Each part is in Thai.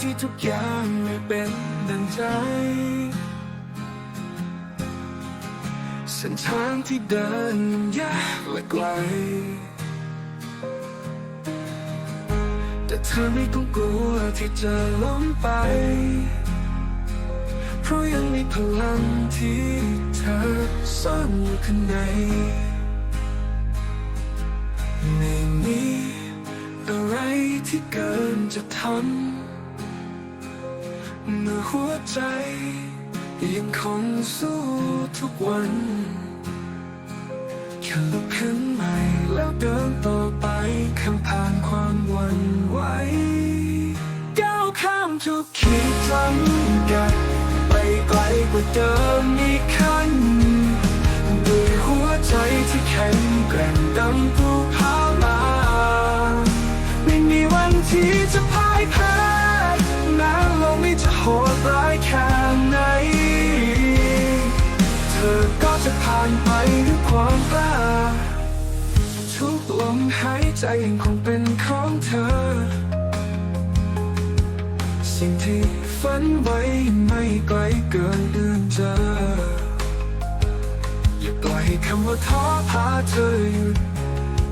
ที่ทุกอย่างไม่เป็นดังใจ เส้นทางที่เดินมันยากและไกล แต่เธอไม่ต้องกลัวที่จะล้มไป เพราะยังมีพลังที่เธอซ่อนอยู่ข้างในไม่มีอะไรที่เกินจะทำ เมื่อหัวใจ ยังคงสู้ทุกวันแค่ลุกขึ้นใหม่แล้วเดินต่อไปข้ามผ่านความวันไหวก้าวข้ามทุกขีดจำกัดไปไกลกว่าเดิมอีกขั้นด้ ผ่านไปด้วยความกล้าทุกลมหายใจยังคงเป็นของเธอ สิ่งที่ฝันไว้ไม่ไกลเกินเอื้อมเจออย่าปล่อยให้คำว่าท้อพาเธอหยุด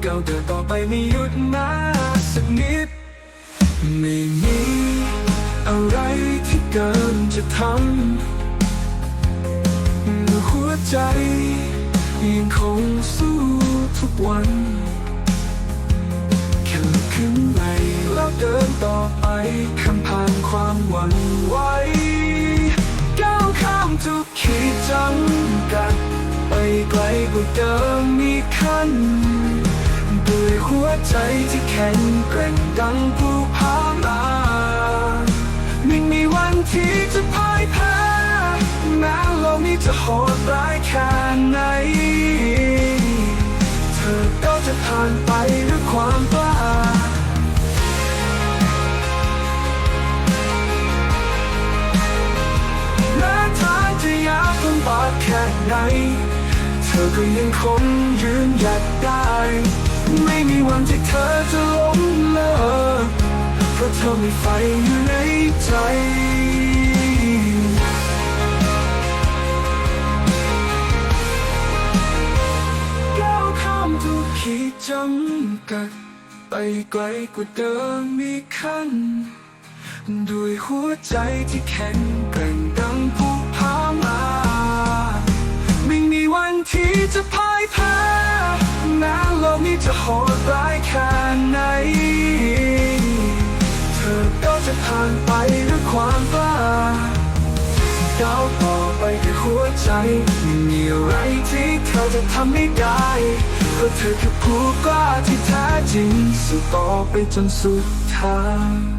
ก้าวเดินต่อไปไม่หยุดมาสักนิด ไม่มีอะไรที่เกินจะทำเมื่อหัวใจ ยังคงสู้ทุกวันแค่ลุกขึ้นใหม่แล้วเดินต่อไปข้ามผ่านความหวั่นไหวก้าวข้ามทุกขีดจำกัด ไปไกลกว่าเดิมมีขั้นด้วยหัวใจที่แข็งแกร่งดังภูผาลาไม่มีวันที่จะพ่ายแพ้แม้โลกนี้จะโหดร้ายแค่ไหน จะผ่านไปด้วยความกล้าแม้ทางจะยากลำบากแค่ไหน เธอก็ยังคงยืนหยัดได้ ไม่มีวันที่เธอจะล้มเลิกเพราะเธอมีไฟอยู่ในใจ จำกัด ไปไกลกว่าเดิมมีขั้น ด้วยหัวใจที่แข็งแกร่งดังภูผามา ไม่มีวันที่จะพ่ายแพ้แม้โลกนี้จะโหดร้ายแค่ไหน เธอก็จะผ่านไปด้วยความกล้าก้าวต่อไปด้วยหัวใจไม่มีอะไร ที่เธอจะทำไม่ได้เพราะเธอคือผู้กล้าที่แท้จริงสู้ต่อไปจนสุดทาง